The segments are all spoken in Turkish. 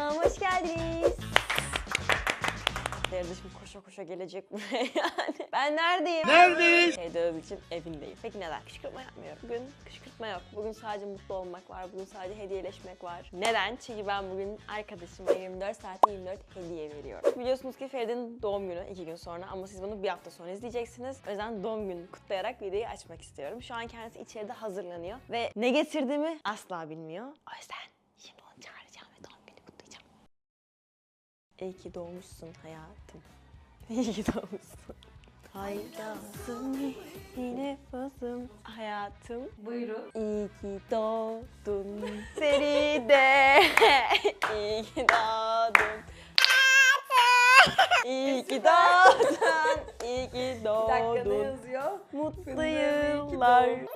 kanalıma hoş geldiniz. Feride şimdi koşa koşa gelecek buraya yani. Ben neredeyim? Neredeyiz? Evde olduğu için evindeyim. Peki neden? Kışkırtma yapmıyorum. Bugün kışkırtma yok. Bugün sadece mutlu olmak var. Bugün sadece hediyeleşmek var. Neden? Çünkü ben bugün arkadaşıma 24 saatte 24 hediye veriyorum. Biliyorsunuz ki Feride'nin doğum günü iki gün sonra ama siz bunu bir hafta sonra izleyeceksiniz. O yüzden doğum gününü kutlayarak videoyu açmak istiyorum. Şu an kendisi içeride hazırlanıyor ve ne getirdiğimi asla bilmiyor. O yüzden şimdi onu çağıracağım ve doğum günü kutlayacağım. İyi ki doğmuşsun hayatım. İyi ki doğmuşsun. Hayırlısın yine bazım hayatım. Buyurun. İyi ki doğdun Feride. İyi ki doğdun. İyi ki doğdun. İyi ki Bir dakika ne doğdun. yazıyor? Mutlu Fırında iyi ki yıllar. doğdun.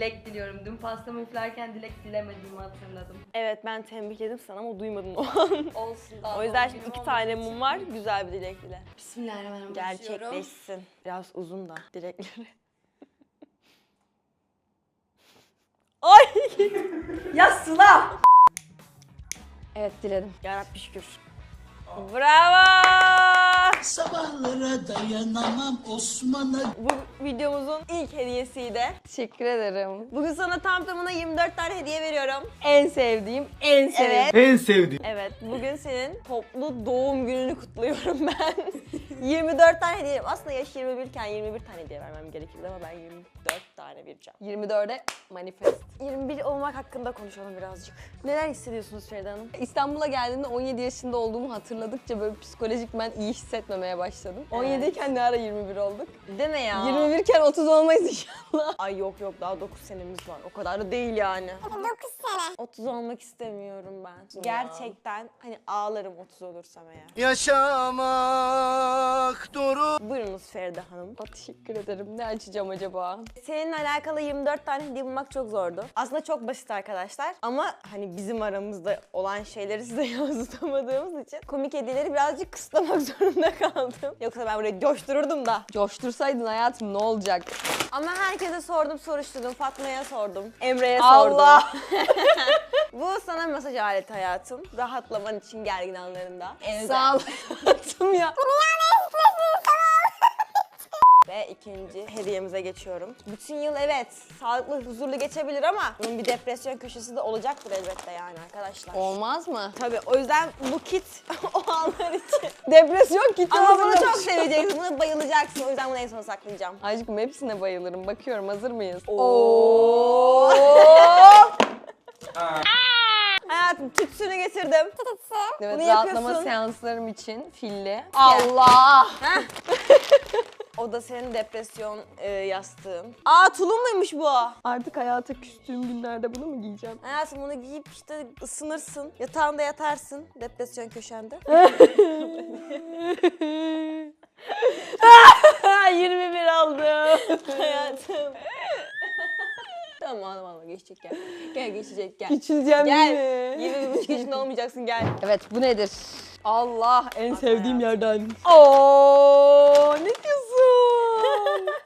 Dilek diliyorum. Dün pastamı üflerken dilek dilemediğimi hatırladım. Evet ben tembihledim sana ama duymadın o an. Olsun daha O yüzden doğum şimdi günüm iki olmadığı tane için. mum var. Güzel bir dilek dile. Bismillahirrahmanirrahim. Gerçekleşsin. Biraz uzun da dilekleri. Ay! Ya Sıla! Evet diledim. Yarabbi şükür. Bravo! Sabahlara dayanamam Osman'a Bu videomuzun ilk hediyesiydi. Teşekkür ederim. Bugün sana tam tamına 24 tane hediye veriyorum. En sevdiğim, en sevdiğim. Evet. En sevdiğim. Evet, bugün senin toplu doğum gününü kutluyorum ben. 24 tane hediye. Aslında yaş 21 iken 21 tane hediye vermem gerekirdi ama ben 24 tane vereceğim. 24'e manifest. 21 olmak hakkında konuşalım birazcık. Neler hissediyorsunuz Feride Hanım? İstanbul'a geldiğimde 17 yaşında olduğumu hatırladıkça böyle psikolojik ben iyi hissetmemeye başladım. 17 iken ne ara 21 olduk? Deme ya. 21 iken 30 olmayız inşallah. Ay yok yok daha 9 senemiz var. O kadar da değil yani. 9 sene. 30 olmak istemiyorum ben. Gerçekten hani ağlarım 30 olursam eğer. Yaşamak duru Buyurunuz Feride Hanım. Aa, Teşekkür ederim. Ne açacağım acaba? Seninle alakalı 24 tane hediye bulmak çok zordu. Aslında çok basit arkadaşlar. Ama hani bizim aramızda olan şeyleri size yansıtamadığımız için komik hediyeleri birazcık kısıtlamak zorunda kaldım. Yoksa ben buraya coştururdum da. Coştursaydın hayatım ne olacak? Ama herkese sordum, soruşturdum. Fatma'ya sordum. Emre'ye sordum. Allah! Bu sana mesaj aleti hayatım. Rahatlaman için gergin anlarında. Sağ ol hayatım ya. Ve ikinci hediyemize geçiyorum. Bütün yıl evet sağlıklı, huzurlu geçebilir ama bunun bir depresyon köşesi de olacaktır elbette yani arkadaşlar. Olmaz mı? Tabii o yüzden bu kit o anlar için. Depresyon kiti Ama bunu hazırlamış. çok seveceksin, buna bayılacaksın. O yüzden bunu en sona saklayacağım. Aşkım hepsine bayılırım. Bakıyorum hazır mıyız? Oo. Hayatım tütsünü getirdim. Evet Bunu rahatlama yapıyorsun. seanslarım için filli. Allah! O da senin depresyon e, yastığın. Aa tulum muymuş bu? Artık hayata küstüğüm günlerde bunu mu giyeceğim? Hayatım bunu giyip işte ısınırsın. Yatağında yatarsın depresyon köşende. 21 aldım. Hayatım. Tamam ağlama ağlama geçecek gel. Gel geçecek gel. Küçüleceğim Gel. mi? 23 yaşında olmayacaksın gel. Evet bu nedir? Allah en sevdiğim yerden. Oo ne diyorsun?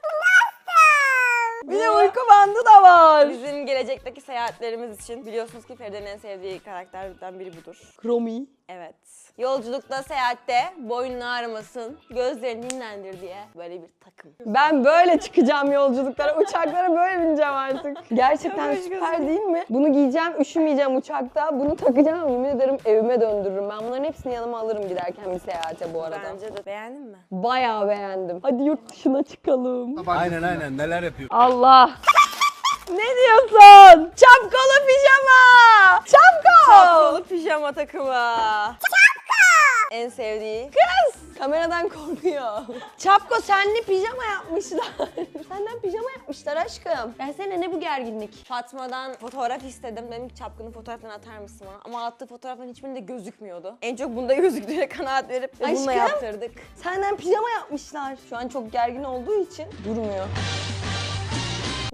Bir de uyku bandı da var. Bizim gelecekteki seyahatlerimiz için biliyorsunuz ki Feride'nin en sevdiği karakterlerden biri budur. Kromi. Evet. Yolculukta, seyahatte boynun ağrımasın, gözlerini dinlendir diye böyle bir takım. Ben böyle çıkacağım yolculuklara, uçaklara böyle bineceğim artık. Gerçekten süper değil mi? Bunu giyeceğim, üşümeyeceğim uçakta. Bunu takacağım, yemin ederim evime döndürürüm. Ben bunların hepsini yanıma alırım giderken bir seyahate bu arada. Bence de. Beğendin mi? Bayağı beğendim. Hadi yurt dışına çıkalım. Aynen aynen neler yapıyor Allah! Ne diyorsun? Çapkolu pijama! Çapko! Kapkalı pijama takımı. En sevdiği. Kız! Kameradan korkuyor. Çapko senli pijama yapmışlar. Senden pijama yapmışlar aşkım. Versene ne bu gerginlik? Fatma'dan fotoğraf istedim. Dedim ki çapkının fotoğrafını atar mısın bana? Ama attığı fotoğrafların hiçbirinde gözükmüyordu. En çok bunda gözüktüğüne kanaat verip de bununla Aşkım. yaptırdık. Senden pijama yapmışlar. Şu an çok gergin olduğu için durmuyor.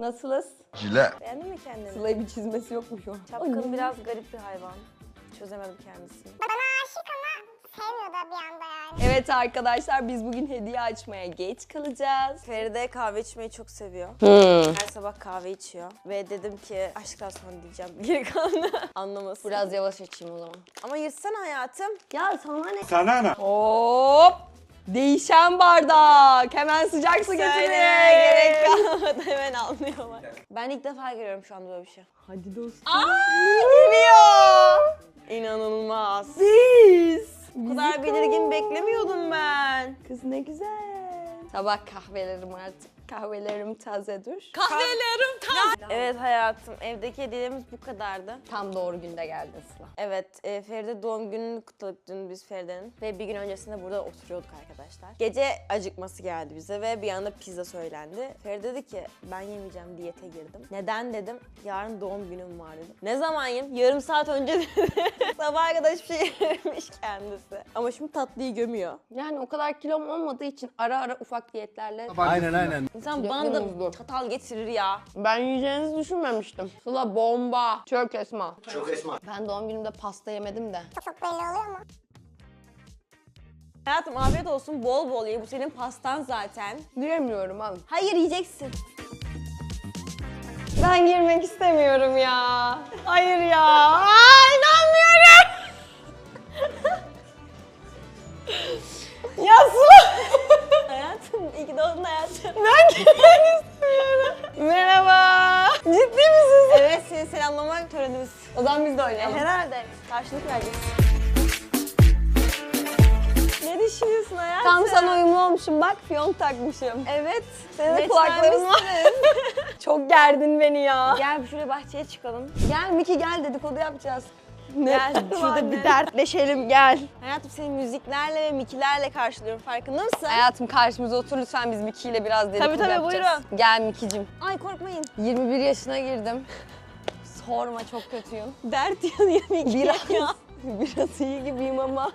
Nasılız? Cile. Beğendin mi kendini? Sıla'ya bir çizmesi yok mu şu an? Çapkın biraz garip bir hayvan. Çözemedim kendisini. Bana aşık ama sevmiyor da bir anda yani. Evet arkadaşlar biz bugün hediye açmaya geç kalacağız. Feride kahve içmeyi çok seviyor. Hmm. Her sabah kahve içiyor. Ve dedim ki aşklar sonra diyeceğim. Geri kalanı anlamasın. Biraz yavaş açayım o zaman. Ama yırtsana hayatım. Ya sana ne? Sana ne? Hop! Değişen bardak. Hemen sıcak su getirin. gerek kalmadı. Hemen anlıyorlar. Ben ilk defa görüyorum şu anda böyle bir şey. Hadi dostum. Geliyor. İnanılmaz. Biz. Bu kadar belirgin beklemiyordum ben. Kız ne güzel. Sabah kahvelerim artık. Kahvelerim tazedir. Kahvelerim tam. Evet hayatım evdeki hediyelerimiz bu kadardı. Tam doğru günde geldin Sıla. Evet e, Feride doğum gününü kutladık dün biz Feride'nin. Ve bir gün öncesinde burada oturuyorduk arkadaşlar. Gece acıkması geldi bize ve bir anda pizza söylendi. Feride dedi ki ben yemeyeceğim diyete girdim. Neden dedim. Yarın doğum günüm var dedim. Ne zaman yiyeyim? Yarım saat önce dedi. Sabah kadar hiçbir şey yememiş kendisi. Ama şimdi tatlıyı gömüyor. Yani o kadar kilom olmadığı için ara ara ufak diyetlerle Aynen aynen. İnsan bana da çatal getirir ya. Ben yiyeceğinizi düşünmemiştim. Sıla bomba. Çök esma. Çok esma. Ben doğum günümde pasta yemedim de. Çok belli oluyor mu? Hayatım afiyet olsun bol bol ye. Bu senin pastan zaten. Diyemiyorum al. Hayır yiyeceksin. Ben girmek istemiyorum ya. Hayır ya. Aa, inanmıyorum. ya Sıla. Hayatım iyi ki doğdun hayatım. Ben girmek istemiyorum. Merhaba. Ciddi misin sen? Evet seni selamlamak törenimiz. O zaman biz de oynayalım. Herhalde karşılık vereceğiz. Ne düşünüyorsun hayatım? Tam sana uyumlu olmuşum bak fiyonk takmışım. Evet. Senin de kulakların var. Çok gerdin beni ya. Gel şuraya bahçeye çıkalım. Gel Miki gel dedikodu yapacağız. Gel var şurada ne? bir dertleşelim gel. Hayatım seni müziklerle ve mikilerle karşılıyorum farkında mısın? Hayatım karşımıza otur lütfen biz Miki ile biraz dedikodu tabii, yapacağız. Gel Miki'cim. Ay korkmayın. 21 yaşına girdim. Sorma çok kötüyüm. Dert yanıyor Miki. Biraz, ya. biraz iyi gibiyim ama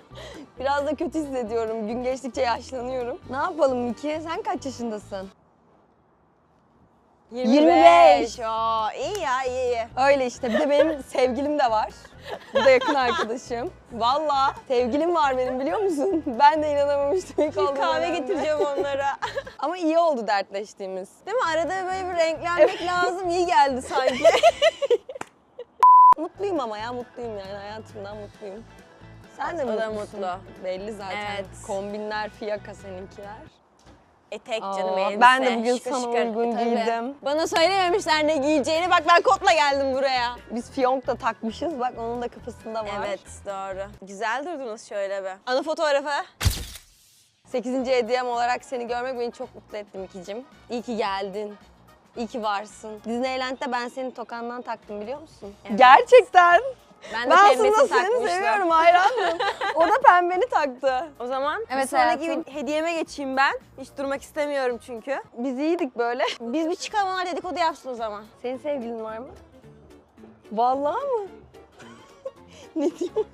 biraz da kötü hissediyorum. Gün geçtikçe yaşlanıyorum. Ne yapalım Miki? Sen kaç yaşındasın? 25. Aa, iyi ya iyi iyi. Öyle işte. Bir de benim sevgilim de var. Bu da yakın arkadaşım. Valla sevgilim var benim biliyor musun? Ben de inanamamıştım ilk Bir kahve getireceğim onlara. Ama iyi oldu dertleştiğimiz. Değil mi? Arada böyle bir renklenmek lazım. İyi geldi sanki. Mutluyum ama ya mutluyum yani hayatımdan mutluyum. Sen de O da mutlusun. mutlu. Belli zaten. Evet. Kombinler, fiyaka seninkiler. Etek canım elbise. ben de bugün sana uygun giydim. Bana söylememişler ne giyeceğini. Bak ben kotla geldim buraya. Biz fiyonk da takmışız. Bak onun da kafasında var. Evet doğru. Güzel durdunuz şöyle be. Ana fotoğrafı. 8. hediyem olarak seni görmek beni çok mutlu etti Mikicim. İyi ki geldin. İyi ki varsın. Disneyland'de ben senin tokandan taktım biliyor musun? Gerçekten. Ben de Ben aslında seni seviyorum hayranım. o da pembeni taktı. O zaman Evet, bir sonraki hayatım. hediyeme geçeyim ben. Hiç durmak istemiyorum çünkü. Biz iyiydik böyle. Biz bir çıkalım onlar dedikodu yapsın o zaman. Senin sevgilin var mı? Vallahi mı? ne diyorsun?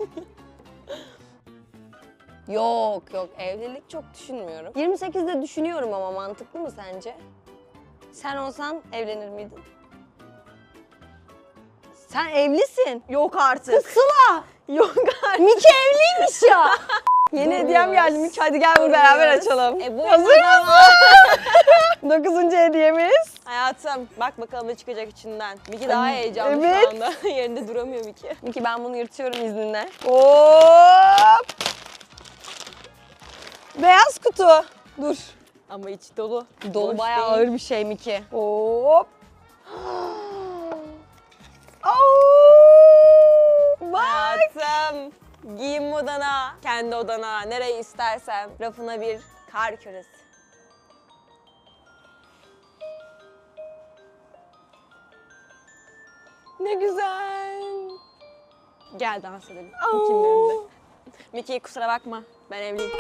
Yok yok evlilik çok düşünmüyorum. 28'de düşünüyorum ama mantıklı mı sence? Sen olsan evlenir miydin? Sen evlisin. Yok artık. Sıla! Yok artık. Miki evliymiş ya. Yeni hediyem geldi Miki hadi gel bunu beraber açalım. E, bu Hazır mısın? Dokuzuncu hediyemiz. Hayatım bak bakalım ne çıkacak içinden. Miki daha heyecanlı evet. şu anda. Yerinde duramıyor Miki. Miki ben bunu yırtıyorum izninle. Hop! Beyaz kutu. Dur. Ama içi dolu. Dolu Boş bayağı değil. ağır bir şey Miki. Hop. Bak. Hayatım. Giyim odana, kendi odana, nereye istersen rafına bir kar küresi. Ne güzel. Gel dans edelim. Önünde. Miki kusura bakma. Ben evliyim.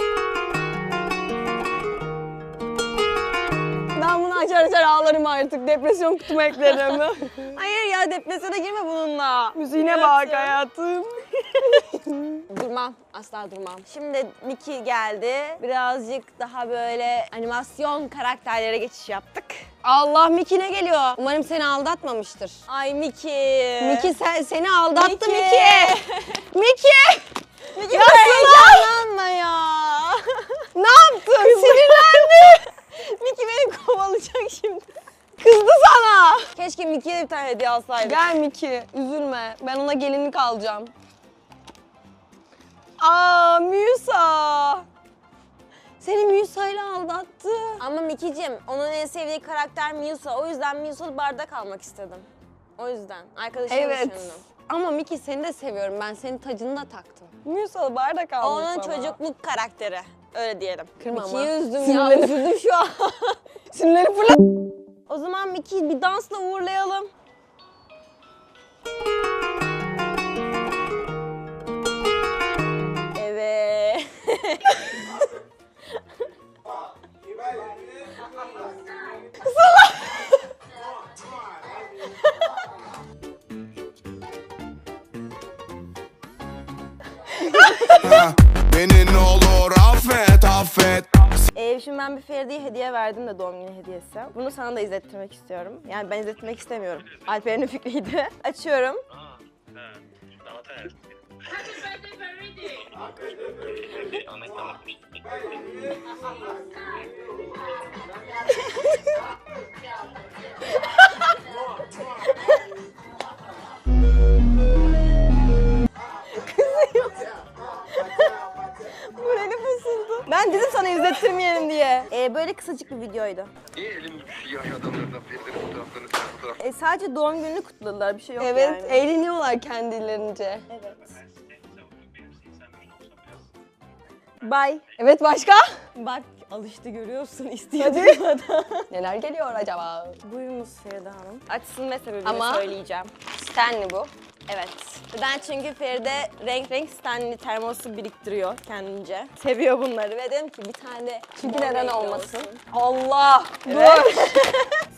Açar açar ağlarım artık. Depresyon kutuma eklerim. Hayır ya depresyona girme bununla. Müziğine bak hayatım. Durmam. Asla durmam. Şimdi Miki geldi. Birazcık daha böyle animasyon karakterlere geçiş yaptık. Allah Miki ne geliyor? Umarım seni aldatmamıştır. Ay Miki. Miki sen, seni aldattı Miki. Miki. Miki. Miki Ya heyecanlanma ya. Ne yaptın? Sinirlendi. Miki beni kovalayacak şimdi. Kızdı sana. Keşke Miki'ye bir tane hediye alsaydık. Gel Miki, üzülme. Ben ona gelinlik alacağım. Aa, Musa. Seni Musa ile aldattı. Ama Miki'cim onun en sevdiği karakter Musa. O yüzden Musa'lı bardak almak istedim. O yüzden. Arkadaşımı Evet. düşündüm. Ama Miki seni de seviyorum. Ben senin tacını da taktım. Musa bardak almış Onun sana. çocukluk karakteri. Öyle diyelim. Kırma ama. Miki'yi üzdüm ya. Üzüldüm şu an. Sinirleri fırlat. o zaman Miki'yi bir dansla uğurlayalım. Evet. Beni ne şimdi ben bir Feride'ye hediye verdim de doğum günü hediyesi. Bunu sana da izlettirmek istiyorum. Yani ben izletmek istemiyorum. Alper'in fikriydi. Açıyorum. Morali bozuldu. Ben dedim sana izlettirmeyelim diye. Ee, böyle kısacık bir videoydu. Niye elim yaş adamlarından birileri fotoğraflarını fotoğraf Ee, sadece doğum gününü kutladılar. Bir şey yok Evet, yani. eğleniyorlar kendilerince. Evet. Bye. Evet, başka? Bak alıştı görüyorsun istiyordum Neler geliyor acaba? Buyurunuz Feride Hanım. Açsın ve sebebini Ama- söyleyeceğim. Stanley bu. Evet. Neden? Çünkü Feride renk renk Stanley termosu biriktiriyor kendince. Seviyor bunları ve dedim ki bir tane de Çünkü neden olmasın? Allah! Dur!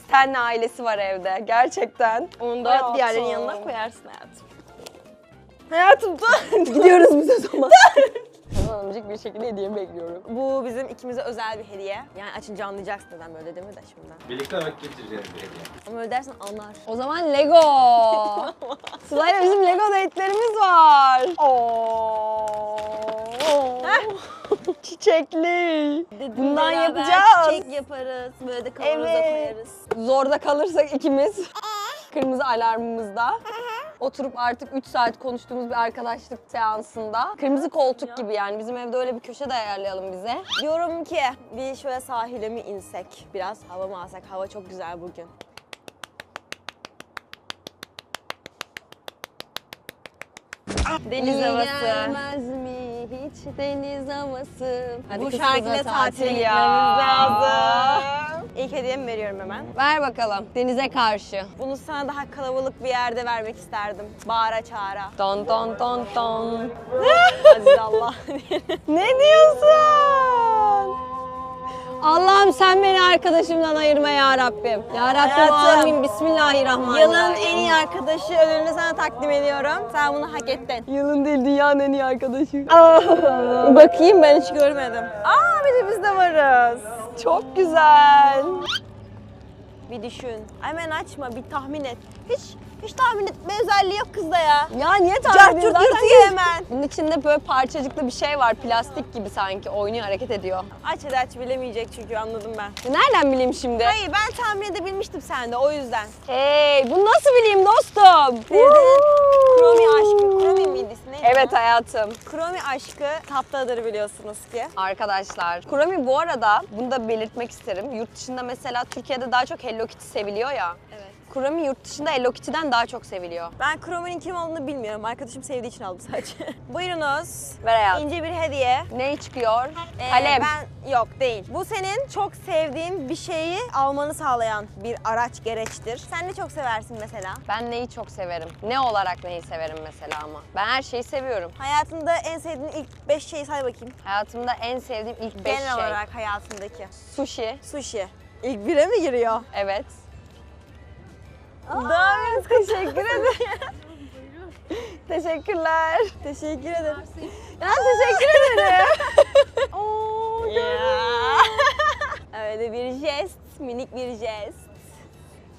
Stanley ailesi var evde. Gerçekten. Onu da Hayatım. diğerlerinin yanına koyarsın hayatım. Hayatım dur. Gidiyoruz biz o zaman. Hanımcık bir şekilde hediye bekliyorum. Bu bizim ikimize özel bir hediye. Yani açınca anlayacaksın neden böyle değil mi de şimdiden. Birlikte vakit geçireceğiz bir hediye. Ama öyle dersen anlar. O zaman Lego. Sıla'yla bizim Lego date'lerimiz var. Oo. Çiçekli. Bundan Beraber yapacağız. Çiçek yaparız. Böyle de kavanoza Evet. koyarız. Zorda kalırsak ikimiz kırmızı alarmımızda oturup artık 3 saat konuştuğumuz bir arkadaşlık seansında kırmızı koltuk gibi yani bizim evde öyle bir köşe de ayarlayalım bize. Diyorum ki bir şöyle sahile mi insek? Biraz hava mı alsak? Hava çok güzel bugün. Deniz İyi havası. gelmez mi hiç deniz havası? Hadi Bu kız şarkıyla kıza tatile gitmemiz ya. lazım. İlk hediyemi veriyorum hemen. Ver bakalım denize karşı. Bunu sana daha kalabalık bir yerde vermek isterdim. Bağıra çağıra. Don don don don. Aziz Allah. ne diyorsun? Allah'ım sen beni arkadaşımdan ayırma ya Rabbim. Ya Rabbim Hayatım. amin. Bismillahirrahmanirrahim. Yılın en iyi arkadaşı ödülünü sana takdim ediyorum. Sen bunu hak ettin. Yılın değil dünyanın en iyi arkadaşı. Bakayım ben hiç Görmedim. Aa bir de biz de varız. Çok güzel. Bir düşün. Hemen açma, bir tahmin et. Hiç hiç tahmin etme özelliği yok kızda ya. Ya niye tahmin Cart ediyorsun? Zaten yırtıyor hemen. Bunun içinde böyle parçacıklı bir şey var. Plastik gibi sanki. Oynuyor, hareket ediyor. Aç hadi aç bilemeyecek çünkü anladım ben. Nereden bileyim şimdi? Hayır ben tahmin edebilmiştim sende o yüzden. Hey, bunu nasıl bileyim dostum? Feride'nin Kromi aşkı. Kromi miydi? Neydi Evet hayatım. Kromi aşkı taptadır biliyorsunuz ki. Arkadaşlar, Kurami bu arada bunu da belirtmek isterim. Yurt dışında mesela Türkiye'de daha çok Hello Kitty seviliyor ya. Kurami yurt dışında Hello Kitty'den daha çok seviliyor. Ben Kromi'nin kim olduğunu bilmiyorum. Arkadaşım sevdiği için aldım sadece. Buyurunuz. Ver hayatım. İnce bir hediye. Ne çıkıyor? Ee, Kalem. Ben yok değil. Bu senin çok sevdiğin bir şeyi almanı sağlayan bir araç gereçtir. Sen de çok seversin mesela. Ben neyi çok severim? Ne olarak neyi severim mesela ama? Ben her şeyi seviyorum. Hayatında en sevdiğin ilk 5 şeyi say bakayım. Hayatımda en sevdiğim ilk 5 Genel şey. olarak hayatındaki. Sushi. Sushi. İlk bire mi giriyor? Evet. Daha teşekkür ederim. Teşekkürler. teşekkür ederim. Ya teşekkür ederim. Oo, Öyle bir jest, minik bir jest.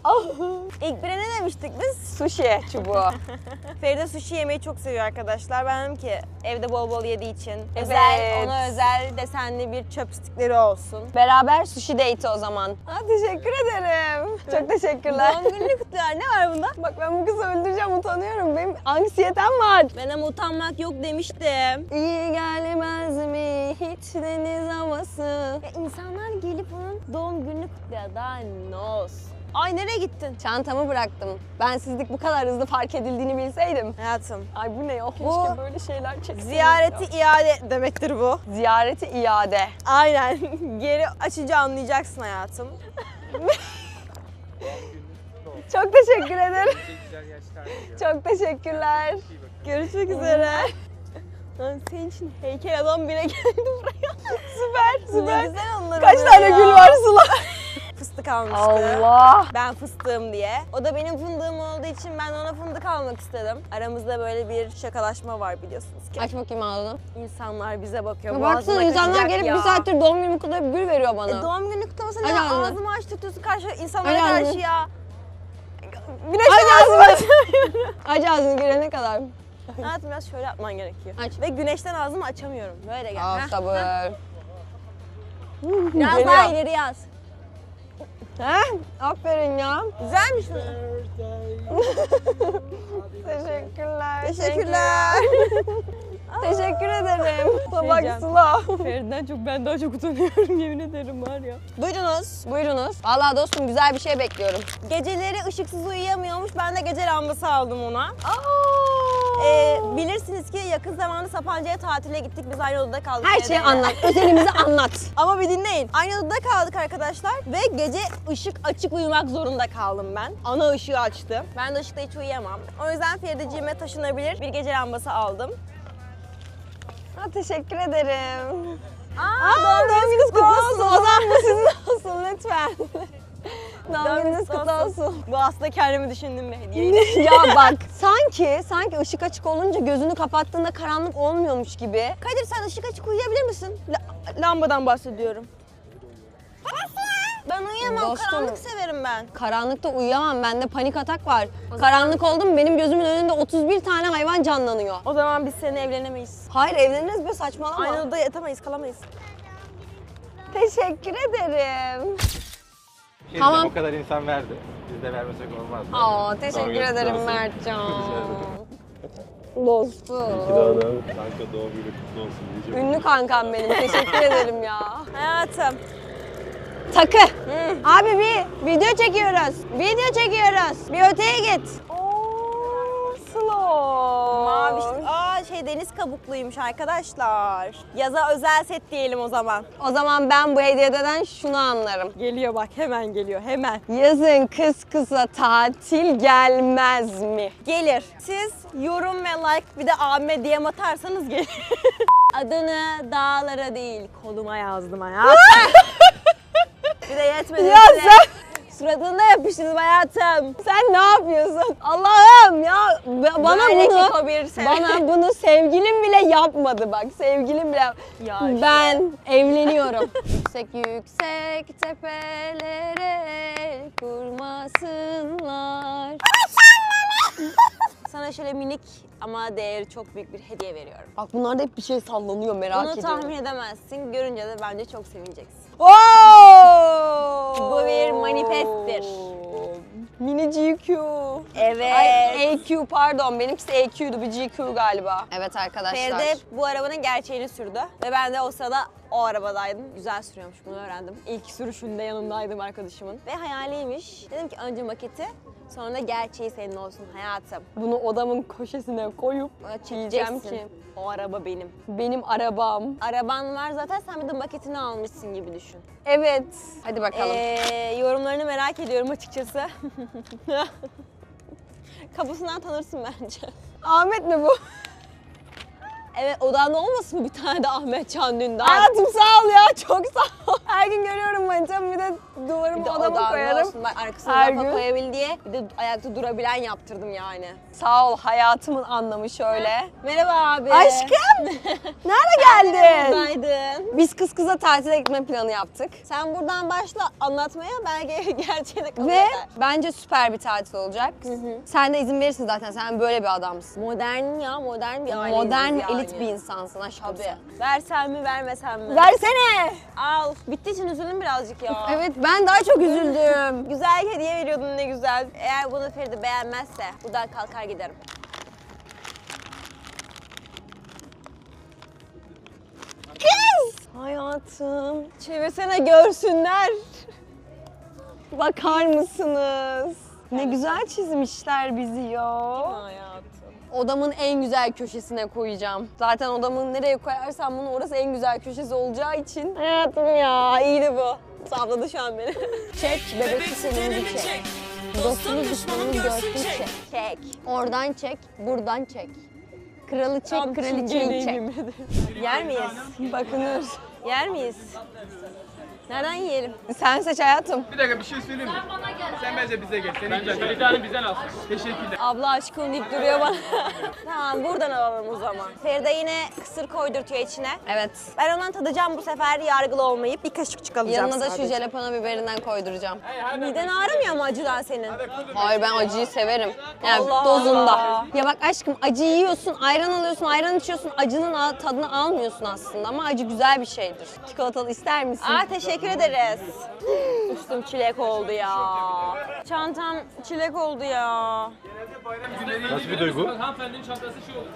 İlk bire ne demiştik biz? Sushi çubuğu. Feride sushi yemeyi çok seviyor arkadaşlar. Ben dedim ki evde bol bol yediği için Evet. özel, ona özel desenli bir chopstickleri olsun. Beraber sushi date o zaman. Aa, teşekkür ederim. Çok teşekkürler. Doğum gününü kutluyor. Ne var bunda? Bak ben bu kızı öldüreceğim utanıyorum. Benim anksiyetem var. Ben ama utanmak yok demiştim. İyi gelmez mi hiç deniz havası? Ya insanlar gelip onun doğum gününü kutluyor. Daha ne olsun? Ay nereye gittin? Çantamı bıraktım. Bensizlik bu kadar hızlı fark edildiğini bilseydim. Hayatım. Ay bu ne ya? Keşke Bu böyle şeyler çekseydim Ziyareti iade demektir bu. ya. Ziyareti iade. Aynen. Geri açınca anlayacaksın hayatım. Çok teşekkür ederim. Çok teşekkürler. Görüşmek üzere. Lan senin için heykel adam bile geldi buraya. süper, süper. Ne güzel onlar Kaç oluyor tane ya. gül var Sıla? Fıstık almıştı. Allah. Ben fıstığım diye. O da benim fındığım olduğu için ben ona fındık almak istedim. Aramızda böyle bir şakalaşma var biliyorsunuz ki. Aç bakayım ağzını. İnsanlar bize bakıyor. Ya baksana insanlar gelip ya. bir saattir doğum günü kutlayıp gül veriyor bana. E, doğum günü kutlaması Aç ne? Ağzımı aç tutuyorsun karşı insanlara Aç ağzını. karşı ya. Güneş ağzını. Aç ağzını girene kadar. Hayatım biraz şöyle yapman gerekiyor. Aç. Ve güneşten ağzımı açamıyorum. Böyle gel. Heh. sabır. Biraz Geliyor. daha ileri yaz. Ha? Aferin ya. Güzelmiş mi? Teşekkürler. Teşekkürler. Teşekkür ederim. Tabak diyeceğim. Sıla. Feriden çok ben daha çok utanıyorum yemin ederim var ya. Duydunuz. Buyurunuz. Vallahi dostum güzel bir şey bekliyorum. Geceleri ışıksız uyuyamıyormuş. Ben de gece lambası aldım ona. Aa. Ee, bilirsiniz ki yakın zamanda Sapanca'ya tatile gittik. Biz aynı odada kaldık. Her evde. şeyi anlat. Özelimizi anlat. Ama bir dinleyin. Aynı odada kaldık arkadaşlar ve gece ışık açık uyumak zorunda kaldım ben. Ana ışığı açtım. Ben de ışıkta hiç uyuyamam. O yüzden Ferideciğime taşınabilir bir gece lambası aldım. Ha, teşekkür ederim. Aa, doğum gününüz kutlu olsun. O zaman bu sizin olsun lütfen. Doğum gününüz kutlu olsun. Bu aslında kendimi düşündüğüm bir hediyeydi. ya bak sanki sanki ışık açık olunca gözünü kapattığında karanlık olmuyormuş gibi. Kadir sen ışık açık uyuyabilir misin? La- lambadan bahsediyorum. Ben uyuyamam. Dostum. Karanlık severim ben. Karanlıkta uyuyamam. Bende panik atak var. Karanlık oldu mu benim gözümün önünde 31 tane hayvan canlanıyor. O zaman biz seninle evlenemeyiz. Hayır evleniriz be saçmalama. Aynı odada yatamayız, kalamayız. Teşekkür ederim. Şimdi Tamam. o kadar insan verdi. Biz de vermesek olmaz. mı? Aa teşekkür günün ederim. Mertcan. Dostum. da kanka doğum günü kutlu olsun diyeceğim. Ünlü kankam benim. Teşekkür ederim ya. Hayatım. Takı. Abi bir video çekiyoruz. Video çekiyoruz. Bir öteye git. Slow. Mavi. Aa şey deniz kabukluymuş arkadaşlar. Yaza özel set diyelim o zaman. O zaman ben bu hediyeden şunu anlarım. Geliyor bak hemen geliyor hemen. Yazın kız kısa tatil gelmez mi? Gelir. Siz yorum ve like bir de abime DM atarsanız gelir. Adını dağlara değil koluma yazdım hayatım. bir de yetmedi. Ya sen, Suratında yapıştırdım hayatım. sen ne yapıyorsun? Allah'ım ya ba- bana Böyle bunu bana bunu sevgilim bile yapmadı bak. Sevgilim bile Ya işte. Ben evleniyorum. yüksek yüksek tepelere kurmasınlar. Sana şöyle minik ama değeri çok büyük bir hediye veriyorum. Bak bunlarda hep bir şey sallanıyor merak Bunu ediyorum. tahmin edemezsin. Görünce de bence çok sevineceksin. Oo! Bu bir manifesttir. Mini GQ. Evet. Ay AQ pardon benimkisi AQ'du bir GQ galiba. Evet arkadaşlar. Feride bu arabanın gerçeğini sürdü. Ve ben de o sırada o arabadaydım. Güzel sürüyormuş bunu öğrendim. İlk sürüşünde yanındaydım arkadaşımın. Ve hayaliymiş. Dedim ki önce maketi sonra gerçeği senin olsun hayatım. Bunu odamın köşesine koyup çekeceksin. ki O araba benim. benim arabam. Araban var zaten sen bir de maketini almışsın gibi düşün. Evet. Hadi bakalım. Ee, yorumlarını merak ediyorum açıkçası. Kapısından tanırsın bence. Ahmet mi bu? Evet odanda olmasın mı bir tane de Ahmet Can Dündar? Hayatım sağ ol ya çok sağ ol. Her gün görüyorum manitamı bir de duvarıma Bir de odamda koyarım. olsun, ben arkasına Her gün. koyabil diye. Bir de ayakta durabilen yaptırdım yani. Sağ ol hayatımın anlamı şöyle. Merhaba abi. Aşkım! Nerede geldin? Buradaydın. Biz kız kıza tatile gitme planı yaptık. Sen buradan başla anlatmaya belki gerçeğine kabul Ve eder. bence süper bir tatil olacak. Sen de izin verirsin zaten. Sen böyle bir adamsın. Modern ya modern bir aileyiz Modern, yani. elit bir insansın aşkım Tabii. sen. Versen mi vermesen mi? Versene! Al. Bitti için üzüldüm birazcık ya. Evet ben daha çok üzüldüm. Güzel hediye veriyordun ne güzel. Eğer bunu Feride beğenmezse buradan kalkar giderim. Kız! Hayatım. Çevirsene görsünler. Bakar mısınız? Ne güzel çizmişler bizi ya. Hayatım. Odamın en güzel köşesine koyacağım. Zaten odamın nereye koyarsam bunu orası en güzel köşesi olacağı için. Hayatım ya iyiydi bu. Sapladı şu an beni. Çek bebek çiçeğimizi çek. Dostunu düşmanını görsün çek. Çek. Oradan çek, buradan çek. Kralı çek, kraliçeyi çek. Yer miyiz? Bakınır. Yer miyiz? Nereden yiyelim? Sen seç hayatım. Bir dakika bir şey söyleyeyim mi? Sen bence bize gel. Senin bence Feride Hanım bizden alsın. Teşekkürler. Abla aşkım deyip duruyor bana. tamam buradan alalım o zaman. Feride yine kısır koydurtuyor içine. Evet. Ben ondan tadacağım bu sefer yargılı olmayıp bir kaşıkçık alacağım Yanına da şu sadece. jalapeno biberinden koyduracağım. Miden ağrımıyor mu acıdan senin? Hayır ben acıyı severim. Yani Allah dozunda. Allah. Ya bak aşkım acı yiyorsun, ayran alıyorsun, ayran içiyorsun. Acının tadını almıyorsun aslında ama acı güzel bir şeydir. Çikolatalı ister misin? Aa teşekkür ederiz. Üstüm çilek oldu ya. Çantam çilek oldu ya. Nasıl bir duygu? Hanımefendinin çantası şey oldu.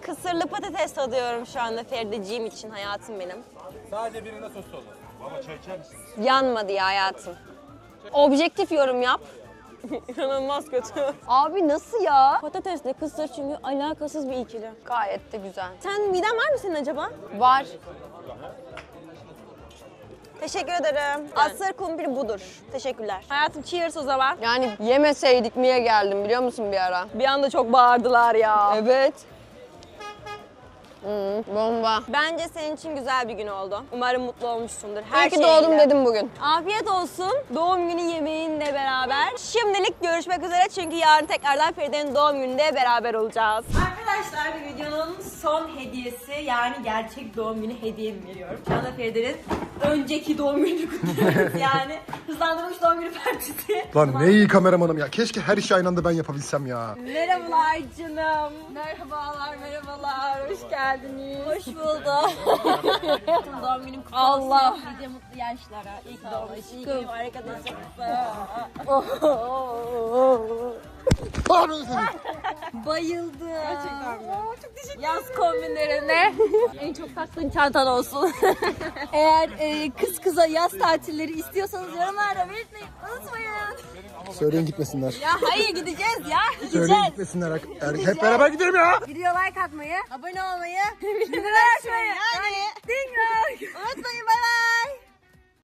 Kısırlı patates tadıyorum şu anda Ferideciğim için hayatım benim. Sadece birine sos olur. Baba çay içer misin? Yanmadı ya hayatım. Objektif yorum yap. İnanılmaz kötü. Abi nasıl ya? Patatesle kısır çünkü alakasız bir ikili. Gayet de güzel. Sen miden var mı senin acaba? Var. Teşekkür ederim. Asır kumpir budur. Teşekkürler. Hayatım cheers o zaman. Yani yemeseydik niye geldim biliyor musun bir ara? Bir anda çok bağırdılar ya. Evet. Hmm, bomba. Bence senin için güzel bir gün oldu. Umarım mutlu olmuşsundur. Her İyi ki şeyle. doğdum dedim bugün. Afiyet olsun. Doğum günü yemeğinle beraber. Şimdilik görüşmek üzere çünkü yarın tekrardan Feride'nin doğum gününde beraber olacağız. Arkadaşlar videonun son hediyesi yani gerçek doğum günü hediyemi veriyorum. Şu anda Feride'nin önceki doğum gününü kutluyoruz yani. Hızlandırılmış doğum günü partisi. Lan ne iyi kameramanım ya. Keşke her işi aynı anda ben yapabilsem ya. Merhabalar canım. Merhabalar, merhabalar. Hoş geldiniz. Hoş bulduk. doğum günüm kutlu olsun. Allah. Nice mutlu yaşlara. İyi ki doğmuş. İyi ki arkadaşım. Bayıldım. Gerçekten mi? Çok teşekkür Yaz kombinlerine. en çok taktığın çantan olsun. Eğer e, kız kıza yaz tatilleri istiyorsanız yorumlarda belirtmeyi unutmayın. Söyleyin gitmesinler. Ya hayır gideceğiz ya. Söyleyin Gideceğiz. gitmesinler. Er- Hep beraber gidelim ya. Video like atmayı, abone olmayı, bildirimleri açmayı. Yani. Ding dong. Unutmayın bay bay.